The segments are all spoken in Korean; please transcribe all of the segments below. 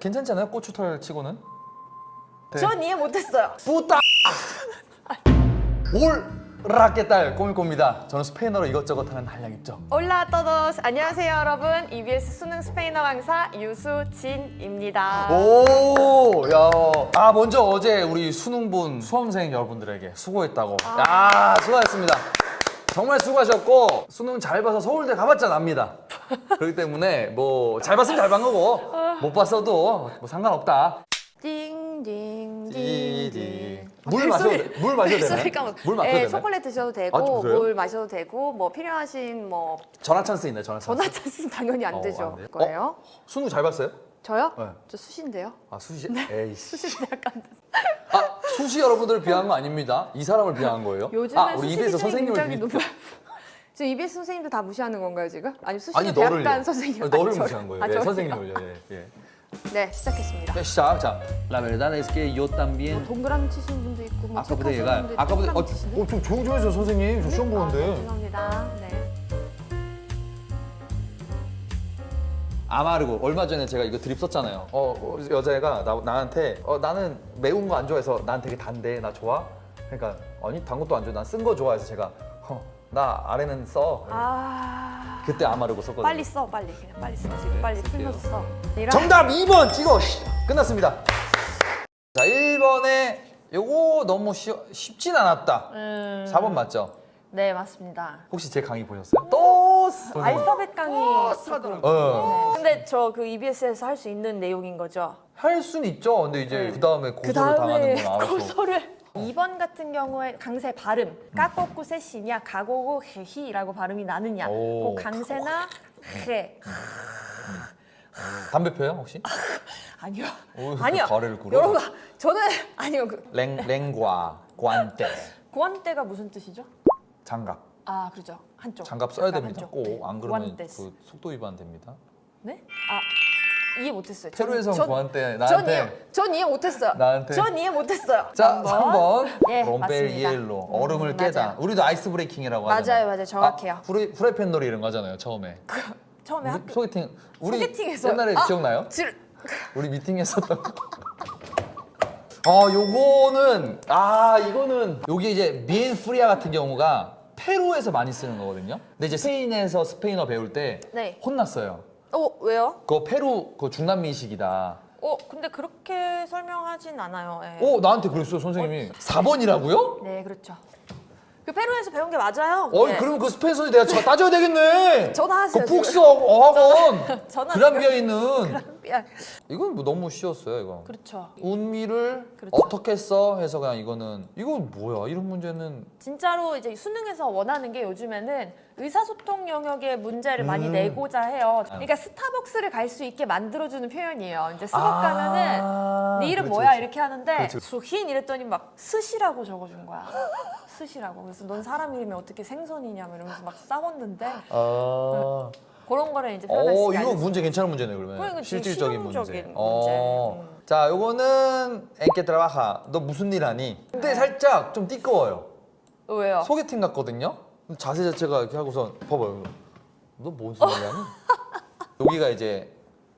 괜찮지 않아요? 고추털 치고는? 네. 전 이해 못했어요. 뿌따! 올라깨딸 꼬밀꼬입니다. 저는 스페인어로 이것저것 하는 한량 있죠. 올라 떠도스 안녕하세요 여러분 EBS 수능 스페인어 강사 유수진입니다. 오, 야. 아, 먼저 어제 우리 수능 본 수험생 여러분들에게 수고했다고. 야, 수고하셨습니다. 정말 수고하셨고 수능 잘 봐서 서울대 가봤자 납니다. 그렇기 때문에 뭐 잘 봤으면 잘 본 거고 못 봤어도 뭐 상관없다. 띵띵띵. 물 마셔도 돼? 물 마셔도 되나요? 물 마셔도 네, 되나요? 초콜릿 드셔도 아, 되고 그래요? 물 마셔도 되고 뭐 필요하신 뭐 전화 찬스 있네, 전화 찬스. 전화 찬스는 당연히 안 어, 되죠. 안 돼요? 거예요? 수능 잘 봤어요? 저요? 네. 저 수시인데요. 아, 수시? 에이씨. 수시인데 약간 아, 수시 여러분들을 비하한 거 아닙니다. 이 사람을 비하한 거예요. 요즘에 아, 우리 수시 EBS 비중이 선생님을. 높아요. 지금 EBS 선생님들 다 무시하는 건가요 지금? 아니 수시 아니 너를요. 선생님 아니, 너를 아니, 저를- 무시한 거예요. 아, 예, 저를요? 선생님을요. 예, 예. 네 시작했습니다. 네, 시작. 자, la verdad es que yo también 동그라미 치시는 분도 있고 뭐 아까부터 책 얘가 하시는 분도 아까부터 동그라미 어, 치시네. 어, 좀 조용 좀 해주세요 선생님. 저 시험 아, 보는데. 죄송합니다. 네. 아마르고 얼마 전에 제가 이거 드립 썼잖아요. 어, 어, 여자애가 나, 나한테 어, 나는 매운 거 안 좋아해서 난 되게 단데 나 좋아? 그러니까 아니 단 것도 안 좋아. 난 쓴 거 좋아해서 제가 어, 나 아래는 써. 아 그때 아마르고 썼거든요. 빨리 써 빨리 그냥 빨리 써 지금 네, 빨리. 풀면서 써. 이런- 정답 2번 찍어. 씨. 끝났습니다. 자, 1번에 요거 너무 쉬, 쉽진 않았다. 음, 4번 맞죠? 네 맞습니다. 혹시 제 강의 보셨어요? 또 스- 알파벳 강의 조금. 어. 네. 근데 저 그 EBS에서 할 수 있는 내용인 거죠? 할 수는 있죠. 근데 이제 그 다음에 그 고소를 당하는 다음에 건 알아서. 고소를 2번 같은 경우에 강세 발음 까꼬꾸 세시냐 가고고 헤히라고 발음이 나느냐 오. 그 강세나 헤 담배 펴요 혹시? 아니요 오, 그 아니요 가래를 꿇어? 여러분 저는 아니요 그 랭 랭과 관대 고안대가 무슨 뜻이죠? 장갑 아 그렇죠 한쪽 장갑 써야 약간 됩니다. 한쪽. 네. 안 그러면. 그 속도 위반 됩니다. 네? 아 이해 못했어요. 페루에서 전- 고한테 전 나한테 이해, 전 이해 못했어요. 나한테? 전 이해 못했어요. 자 한번. 3번 예, 롬벨 맞습니다. 이엘로 얼음을 음, 깨다. 맞아요. 우리도 아이스 브레이킹이라고 맞아요, 하잖아요. 맞아요. 정확해요. 아, 프레, 프라이팬 놀이 이런 거 하잖아요 처음에. 처음에 우리 학교 소개팅 우리 소개팅에서 옛날에 아! 기억나요? 질 우리 미팅 했었던 거. 아, 요거는 아, 이거는 요게 이제 미엔 프리아 같은 경우가 페루에서 많이 쓰는 거거든요. 근데 이제 스페인에서 스페인어 배울 때 네. 혼났어요. 어 왜요? 그거 페루 그 중남미식이다. 어 근데 그렇게 설명하진 않아요. 예. 어, 나한테 그랬어요, 선생님이. 4번이라고요? 네 그렇죠. 그 페루에서 배운 게 맞아요. 어이, 네. 그러면 그 스페인서 내가 저 따져야 되겠네. 전화하세요, 그 북스 어학원. 전화 그란비아에 있는. 미안. 이건 뭐 너무 쉬웠어요, 이거. 그렇죠. 운미를 그렇죠. 어떻게 써 해서 그냥 이거는 이건 뭐야 이런 문제는 진짜로 이제 수능에서 원하는 게 요즘에는 의사소통 영역의 문제를 많이 음. 내고자 해요. 그러니까 스타벅스를 갈 수 있게 만들어주는 표현이에요. 이제 가면은 아, 네 이름 그렇지, 뭐야 그렇지. 이렇게 하는데 그렇지. 수흰 이랬더니 막 스시라고 적어준 거야. 스시라고. 그래서 넌 사람 이름이 어떻게 생선이냐 뭐 이러면서 막 싸웠는데 아, 그런 거를 이제 표현할 수 어 있게 이거. 문제 괜찮은 문제네 그러면 그러니까 실질적인 문제. 실용적인 어, 문제. 음. 자 요거는 앵께 트라바하 너 무슨 일 하니? 근데 살짝 좀 띠꺼워요. 어, 왜요? 소개팅 같거든요. 자세 자체가 이렇게 하고서 봐봐요. 너 무슨 일 하니? 여기가 이제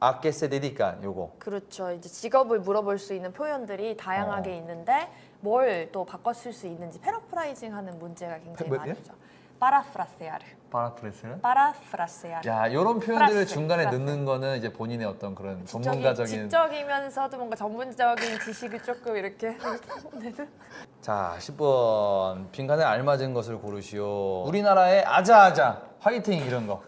아케세 데디까 요거. 그렇죠. 이제 직업을 물어볼 수 있는 표현들이 다양하게 어. 있는데 뭘 또 바꿔 쓸 수 있는지 패러프라이징 하는 문제가 굉장히 뭐, 예? 많죠. 파라프라세아르. 파라프레스는? 파라프라세아르. 야 이런 표현들을 프라스, 중간에 프라스. 넣는 거는 이제 본인의 어떤 그런 전문가적인 지적이면서도 뭔가 전문적인 지식을 조금 이렇게 자, 10번. 빈칸에 알맞은 것을 고르시오. 우리나라의 아자아자, 화이팅 이런 거.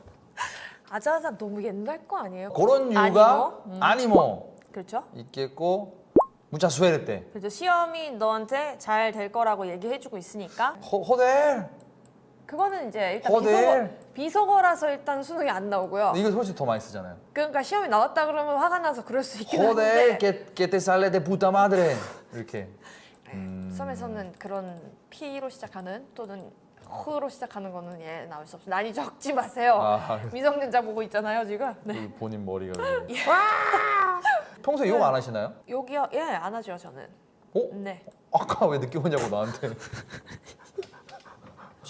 아자아자 너무 옛날 거 아니에요? 그런 이유가 아니모? 음. 아니모 그렇죠. 있겠고 무자 수에르 때. 그렇죠. 시험이 너한테 잘 될 거라고 얘기해주고 있으니까 호, 호델. 그거는 이제 일단 허들. 비속어, 비속어라서 일단 수능이 안 나오고요. 이거 훨씬 더 많이 쓰잖아요. 그러니까 시험이 나왔다 그러면 화가 나서 그럴 수 있긴 호델, 한데 que, que te sale de puta madre. 이렇게. 음. 시험에서는 그런 P로 시작하는 또는 흐로 시작하는 거는 예 나올 수 없어요. 난이 적지 마세요. 아, 미성년자 보고 있잖아요 지금. 네. 그 본인 머리가. 그러네. 평소에 욕 안 하시나요? 여기요 예안 하죠 저는. 어? 네. 아까 왜 늦게 오냐고 나한테.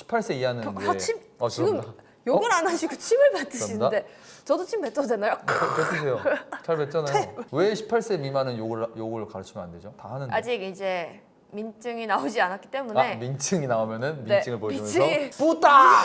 18세 이하는 아, 이제 침 어, 지금 죄송합니다. 욕을 안 하시고 침을 뱉으시는데 저도 침 뱉어도 되나요? 뱉으세요. 잘 뱉잖아요. 왜 18세 미만은 욕을 욕을 가르치면 안 되죠? 다 하는데. 아직 이제 민증이 나오지 않았기 아, 때문에 민증이 나오면은 네, 민증을 보여주면서 민증이- 뿌다.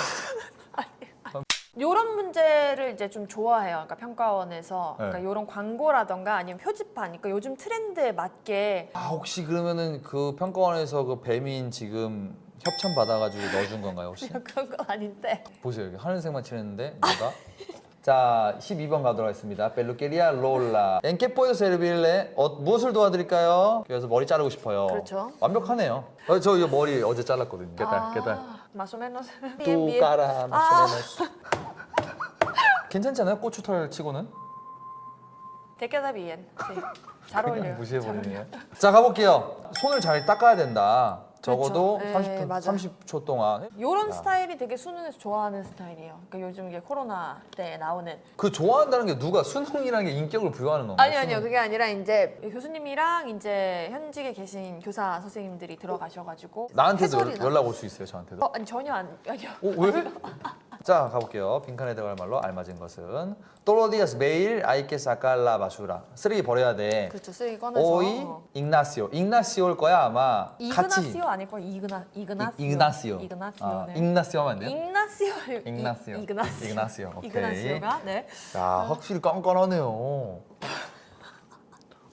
이런 문제를 이제 좀 좋아해요. 그러니까 평가원에서 네. 그러니까 이런 광고라던가 아니면 표지판, 그러니까 요즘 트렌드에 맞게 아 혹시 그러면은 그 평가원에서 그 배민 지금 협찬 받아가지고 넣어준 건가요 혹시? 그런 건 아닌데 보세요 여기 하늘색만 칠했는데 뭐가? 자 12번 가도록 하겠습니다. 벨루케리아 롤라 엔케 포에도 세르빌레 어, 무엇을 도와드릴까요? 그래서 머리 자르고 싶어요. 그렇죠. 완벽하네요. 어, 저 이거 머리 어제 잘랐거든요. 깨달 깨달. 마소메노스 뚜 까라 아. 마시메노스. 괜찮잖아요 고추털 치고는. 데케다비엔 잘 어울려요. 무시해버리네요. 자 가볼게요. 손을 잘 닦아야 된다. 적어도 그렇죠. 30분, 네, 맞아요. 30초 동안. 이런 아. 스타일이 되게 수능에서 좋아하는 스타일이에요. 그러니까 요즘 이게 코로나 때 나오는 그 좋아한다는 게 누가 수능이라는 게 인격을 부여하는 건가요? 아니 아니요 수능. 그게 아니라 이제 교수님이랑 이제 현직에 계신 교사 선생님들이 들어가셔가지고 나한테도 연- 해설이나- 연락 올 수 있어요 저한테도. 어 아니 전혀 안 아니요 어, 왜? 자 가볼게요. 빈칸에 들어갈 말로 알맞은 것은 또로디아스 매일 아이케 사칼라 바수라 쓰레기 버려야 돼. 그렇죠 쓰레기 꺼내서 오이 ignacio ignaci오일 거야 아마 같이 이그나시오 아닐 거야 이그나 이그나시오 이- ignacio 이그나시오 아, 네. ignacio 하면 안 돼요? ignacio ignacio 이그나시오 ignacio 오케이 이그나시오가 네 야 확실히 깐깐하네요.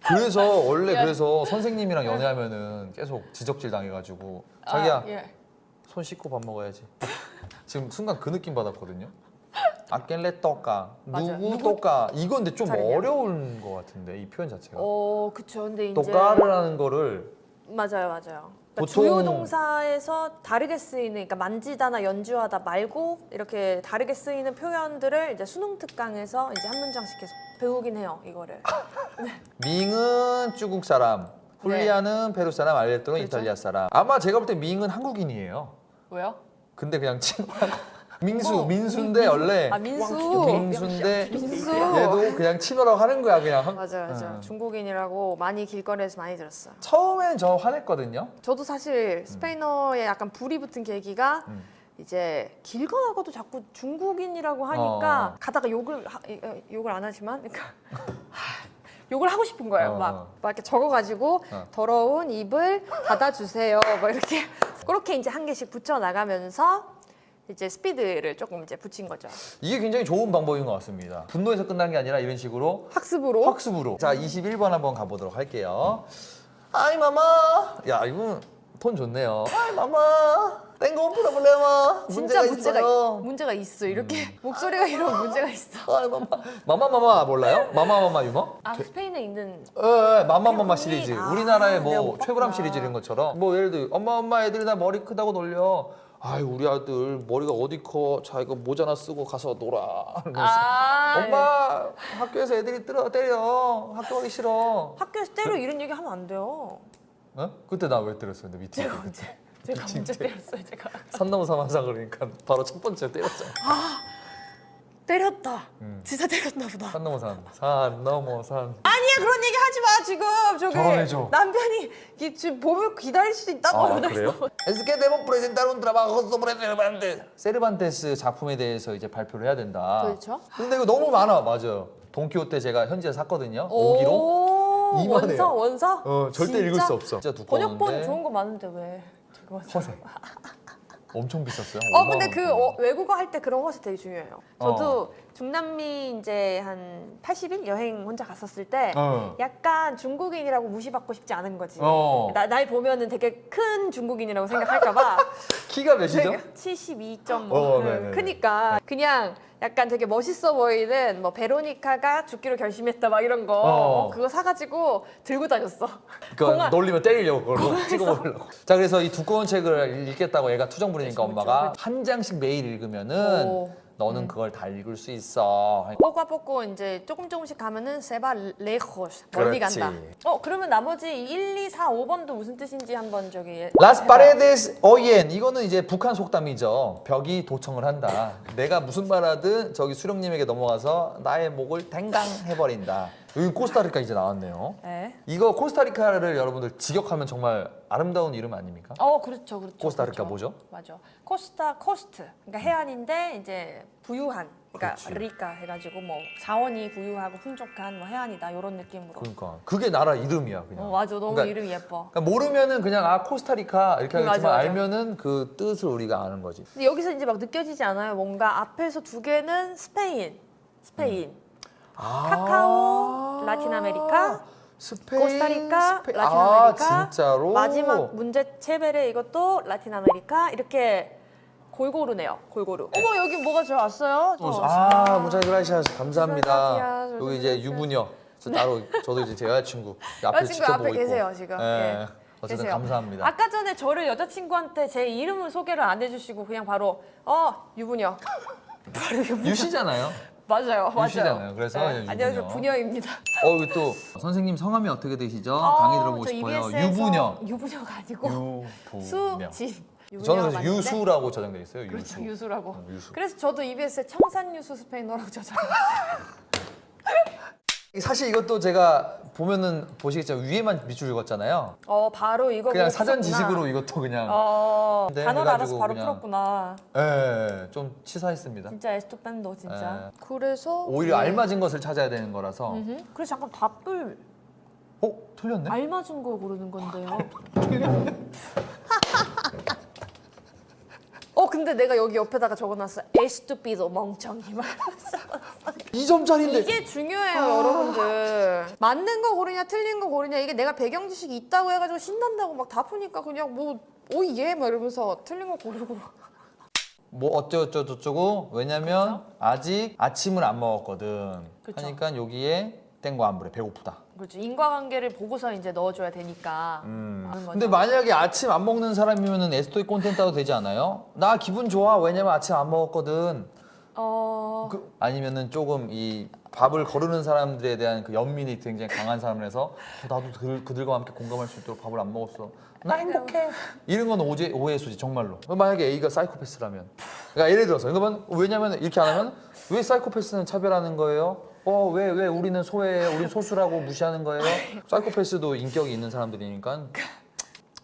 그래서 원래 야. 그래서 선생님이랑 연애하면은 계속 지적질 당해가지고 자기야 아, 예. 손 씻고 밥 먹어야지. 지금 순간 그 느낌 받았거든요. 아깰레 떡가 맞아요. 누구 누구- 떡가 이거 근데 좀? 어려운 것 같은데 이 표현 자체가 어 그쵸 근데 이제 떡가르라는 거를 맞아요 맞아요 그러니까 보통- 주요 동사에서 다르게 쓰이는 그러니까 만지다나 연주하다 말고 이렇게 다르게 쓰이는 표현들을 이제 수능 특강에서 이제 한 문장씩 계속 배우긴 해요 이거를 밍은 중국 사람 훌리아는 페루 사람 알레토는 네. 그렇죠. 이탈리아 사람 아마 제가 볼 때 밍은 한국인이에요. 왜요? 근데 그냥 친구하고. 민수 어머, 민수인데 민- 원래 아 민수? 민수인데 민수. 얘도 그냥 친어라고 하는 거야 그냥. 맞아요 맞아요. 응. 중국인이라고 많이 길거리에서 많이 들었어요. 처음엔 저 화냈거든요. 저도 사실 스페인어에 약간 불이 붙은 계기가 음. 이제 길 가다가도 자꾸 중국인이라고 하니까 어. 가다가 욕을 하, 이- 어, 욕을 안 하지만 그러니까 욕을 하고 싶은 거예요. 어. 막, 막 이렇게 적어가지고 어. 더러운 입을 닫아주세요. 뭐 이렇게 그렇게 이제 한 개씩 붙여 나가면서 이제 스피드를 조금 이제 붙인 거죠. 이게 굉장히 좋은 방법인 것 같습니다 분노에서 끝난 게 아니라 이런 식으로 학습으로 학습으로 자 21번 한번 가보도록 할게요 아이 마마 야 이분 톤 좋네요 아이 마마 땡고 온 프로블레마 진짜 문제가 문제가 있어요 음. 문제가 있어. 이렇게 목소리가 이런 문제가 있어. 아이 마마 마마 마마 몰라요? 마마 마마 유머? 아 스페인에 있는 예, 예, 마마마마 시리즈. 아, 우리나라의 내가 뭐 못 최고람 봤구나. 시리즈 이런 것처럼 뭐 예를 들어 엄마 엄마 애들이 나 머리 크다고 놀려. 아유 우리 아들 머리가 어디 커? 자 이거 모자나 쓰고 가서 놀아. 이러면서 아 엄마 학교에서 애들이 때려 때려 학교 가기 싫어. 학교에서 때려 이런 얘기 하면 안 돼요. 어? 그때 나 왜 때렸어? 근데 미팅 때. 제가 언제 때렸어요 제가 산 넘어 사망사 그러니까 바로 첫 번째 때렸잖아. 때렸다 음. 진짜 때렸나 보다 산 넘어 산. 산 넘어 산. 아니야 그런 얘기 하지 마 지금 저기 결혼해줘. 남편이 이 지금 보면 기다릴 수 있다고 아? Es que debo presentar un trabajo sobre Cervantes. 세르반테스 작품에 대해서 이제 발표를 해야 된다. 그렇죠. 근데 이거 너무 많아, 맞아요. 돈키호테 제가 현지에 샀거든요. 5기로. 오 이만해요. 원서 원서 어, 절대 진짜? 읽을 수 없어. 진짜 두꺼운데. 번역본 좋은 거 많은데 왜. 허세. 엄청 비쌌어요. 어 5만 근데 원 그. 어, 외국어 할 때 그런 것이 되게 중요해요 어. 저도 중남미 이제 한 80일 여행 혼자 갔었을 때 어. 약간 중국인이라고 무시받고 싶지 않은 거지 어. 나, 날 보면은 되게 큰 중국인이라고 생각할까봐 키가 몇이죠? 72.5 어, 네네네. 크니까 그냥 약간 되게 멋있어 보이는 뭐 베로니카가 죽기로 결심했다 막 이런 거 어. 그거 사가지고 들고 다녔어 공항- 놀리면 때리려고 그걸로 찍어 보려고. 자 그래서 이 두꺼운 책을 읽겠다고 얘가 투정 부리니까 그렇죠, 엄마가 한 장씩 매일 읽으면은 오. 너는 그걸 다 읽을 수 있어. 뽑아 뽑고 이제 조금 조금씩 가면은 세바 레호스 멀리 그렇지. 간다. 어 그러면 나머지 1, 2, 4, 5번도 무슨 뜻인지 한번 저기 라스 해봐. 파레데스 오옌 이거는 이제 북한 속담이죠. 벽이 도청을 한다. 내가 무슨 말하든 저기 수령님에게 넘어가서 나의 목을 댕강 해버린다. 여기 코스타리카 이제 나왔네요. 네. 이거 코스타리카를 여러분들 직역하면 정말 아름다운 이름 아닙니까? 어 그렇죠 그렇죠. 코스타리카 그렇죠. 뭐죠? 맞아. 코스타 코스트. 그러니까 해안인데 이제 부유한 그러니까 그렇지. 리카 해가지고 뭐 자원이 부유하고 풍족한 뭐 해안이다 이런 느낌으로. 그러니까 그게 나라 이름이야 그냥. 어 맞아 너무 그러니까 이름이 예뻐. 그러니까 모르면은 그냥 아 코스타리카 이렇게 맞아, 하겠지만 맞아. 알면은 그 뜻을 우리가 아는 거지. 근데 여기서 이제 막 느껴지지 않아요? 뭔가 앞에서 두 개는 스페인, 스페인, 아. 카카오, 라틴 아메리카, 스페인, 코스타리카, 스페인. 라틴 아, 아메리카, 진짜로? 마지막 문제 체베레 이것도 라틴 아메리카 이렇게 골고루네요. 골고루. 어머 여기 뭐가 들어왔어요? 저. 아, 무잘 그라시아스 감사합니다. 여기 이제 유부녀. 저 따로 저도 이제 제 여자친구 앞에 여자친구 지켜보고 앞에 있고. 계세요 지금. 예. 예. 어쨌든 계세요. 감사합니다. 아까 전에 저를 여자친구한테 제 이름을 소개를 안 해주시고 그냥 바로 어 유부녀. 바로 유부녀. 유시잖아요. 맞아요, 맞아요. 유시잖아요. 그래서 네. 안녕하세요, 부녀입니다. 어, 여기 또 선생님 성함이 어떻게 되시죠? 어, 강의 들어보고 저 싶어요. EBS 에서 유부녀. 유부녀가 아니고 유부녀. 수진. 저는 유부녀가 맞는데? 유수라고 저장돼 있어요. 유수. 그렇죠, 유수라고. 어, 유수. 그래서 저도 EBS에 청산유수 스페인어라고 저장. 사실 이것도 제가 보면은 보시겠지만 위에만 밑줄 읽었잖아요. 어, 바로 이거 그냥 보고 사전. 지식으로 이것도 그냥 어, 네, 단어를 알아서 해가지고 바로 그냥- 풀었구나. 예, 예, 좀 치사했습니다. 진짜 에스토펜도 진짜. 예. 그래서 오히려 네. 알맞은 것을 찾아야 되는 거라서. 음흠. 그래서 잠깐 답을 어, 틀렸네? 알맞은 걸 고르는 건데요. 어 근데 내가 여기 옆에다가 적어놨어. 에스토피도 멍청이 말했어. 2점짜리인데. 이게 중요해요, 여러분들. 맞는 거 고르냐, 틀린 거 고르냐, 이게 내가 배경 지식이 있다고 해가지고 신난다고 막 다 푸니까 그냥 뭐, 오예, 막 이러면서 틀린 거 고르고. 뭐 어쩌고 저쩌고 왜냐면 아직 아침을 안 먹었거든. 그쵸. 하니까 여기에 땡과 안 부래 배고프다. 그렇죠. 인과관계를 보고서 이제 넣어줘야 되니까. 음. 하는 거죠. 근데 만약에 아침 안 먹는 사람이면은 에스토이 콘텐츠 도 되지 않아요? 나 기분 좋아. 왜냐면 아침 안 먹었거든. 어, 그, 아니면은 조금 이 밥을 거르는 사람들에 대한 그 연민이 굉장히 강한 사람이라서 어, 나도 그, 그들과 함께 공감할 수 있도록 밥을 안 먹었어. 나 행복해. 이런 건 오해, 오해 수지 정말로. 만약에 A가 사이코패스라면, 그러니까 예를 들어서 그러면 왜냐면 이렇게 안 하면 왜 사이코패스는 차별하는 거예요? 어 왜 왜 우리는 소외, 우리는 소수라고 무시하는 거예요? 사이코패스도 인격이 있는 사람들이니까.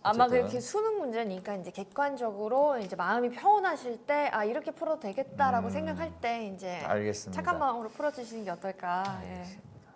아마 어쨌든. 그렇게 수능 문제니까 이제 객관적으로 이제 마음이 평온하실 때 아 이렇게 풀어도 되겠다라고 음. 생각할 때 이제 알겠습니다. 착한 마음으로 풀어주시는 게 어떨까. 예.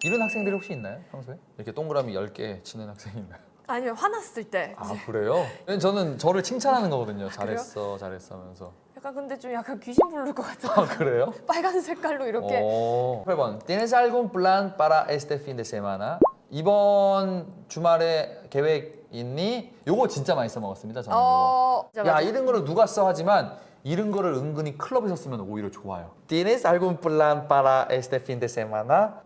이런 학생들이 혹시 있나요 평소에? 이렇게 동그라미 10개 치는 학생이 있나요? 아니면 화났을 때 아 그래요? 저는 저를 칭찬하는 거거든요. 잘했어, 잘했어 하면서. 약간 근데 좀 약간 귀신 부를 것 같아. 아 그래요? 빨간 색깔로 이렇게. 오. 8번. ¿Tienes algún plan para este fin de semana? 이번 주말에 계획 있니? 요거 진짜 많이 써 먹었습니다. 저는 어, 이거. 야 이런 거를 누가 써 하지만 이런 거를 은근히 클럽에서 쓰면 오히려 좋아요. ¿Tienes algún plan para este fin de semana?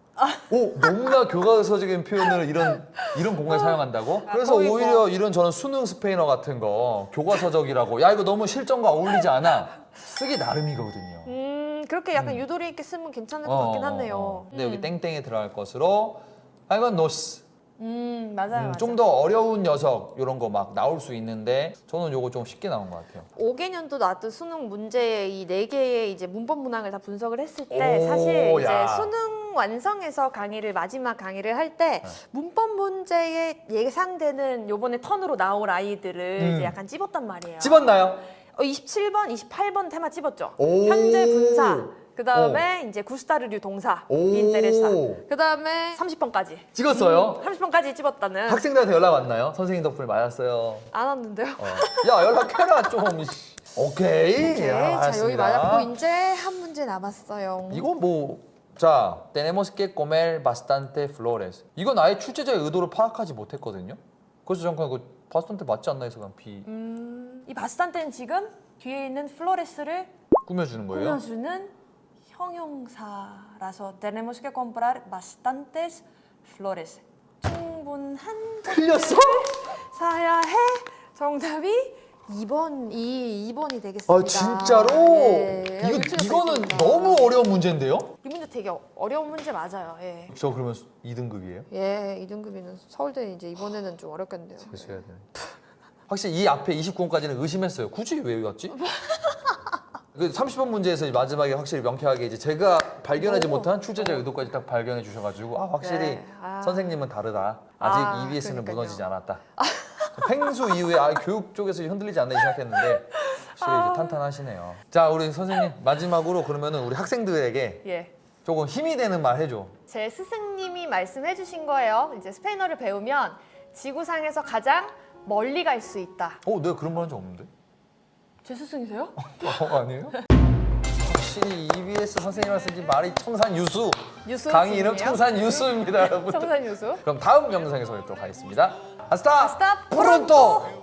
오 너무나 교과서적인 표현을 이런 이런 공간에 사용한다고? 그래서 거의 뭐- 오히려 이런 저는 수능 스페인어 같은 거 교과서적이라고 야 이거 너무 실전과 어울리지 않아 쓰기 나름이거든요. 음 그렇게 약간 유도리 있게 쓰면 괜찮을 것 어, 같긴 어, 하네요. 어. 근데 여기 음. 땡땡에 들어갈 것으로 아 이건 노스. 음 맞아요. 맞아요. 좀 더 어려운 녀석 이런 거 막 나올 수 있는데 저는 요거 좀 쉽게 나온 것 같아요. 5개년도 나왔던 수능 문제의 이네 개의 이제 문법 문항을 다 분석을 했을 때 오, 사실 이제 야. 수능 완성에서 강의를 마지막 강의를 할때 네. 문법 문제에 예상되는 요번에 턴으로 나올 아이들을 음. 이제 약간 찝었단 말이에요. 집었나요? 어, 27번, 28번 테마 찝었죠. 오. 현재 분사. 그 다음에 이제 구스타르류 동사, 오. 인테레사. 그 다음에 30번까지. 찍었어요? 30번까지 찝었다는. 학생들한테 연락 왔나요? 선생님 덕분에 맞았어요. 안 왔는데요. 어. 야 연락해라 좀. 이씨. 오케이. 오케이. 야, 자, 여기 알았습니다. 맞았고 이제 한 문제 남았어요. 이거 뭐. 자, tenemos que comer bastante flores. 이건 아예 출제자의 의도를 파악하지 못했거든요. 그래서 잠깐 이거 bastante 맞지 않나 해서 그냥 B 음, 이 바스탄테는 지금 뒤에 있는 플로레스를 꾸며주는 거예요. 꾸며주는 형용사라서 tenemos que comprar bastantes flores. 충분한 틀렸어? 사야 해. 정답이 2번 이 2번이 되겠습니다. 아 진짜로? 예, 이거 이거 이거는. 너무 어려운 문제인데요? 이 문제 되게 어- 어려운 문제 맞아요. 예. 저 그러면 2등급이에요? 예, 2등급이는 서울대 이제 이번에는 좀 어렵겠네요. 재수해야 되네. 확실히 이 앞에 29번까지는 의심했어요. 굳이 왜 외웠지? 그 30번 문제에서 마지막에 확실히 명쾌하게 이제 제가 발견하지 오. 못한 출제자 의도까지 딱 발견해 주셔가지고 아 확실히 네. 아. 선생님은 다르다. 아직 아, EBS는 그러니까요. 무너지지 않았다. 팽수 이후에 아, 교육 쪽에서 흔들리지 않나 생각했는데 확실히 이제 탄탄하시네요. 자, 우리 선생님 마지막으로 그러면은 우리 학생들에게 예. 조금 힘이 되는 말 해줘. 제 스승님이 말씀해 주신 거예요. 이제 스페인어를 배우면 지구상에서 가장 멀리 갈 수 있다. 어, 내가 그런 말 한 적 없는데? 제 스승이세요? 어, 아니에요? 확실히 EBS 선생님이라서 말이 청산 유수. 유수 강의 이름 선생님이에요? 청산 유수입니다, 여러분. 청산 유수. 그럼 다음 영상에서 뵙도록 하겠습니다. 아스타! 아스타 프론토!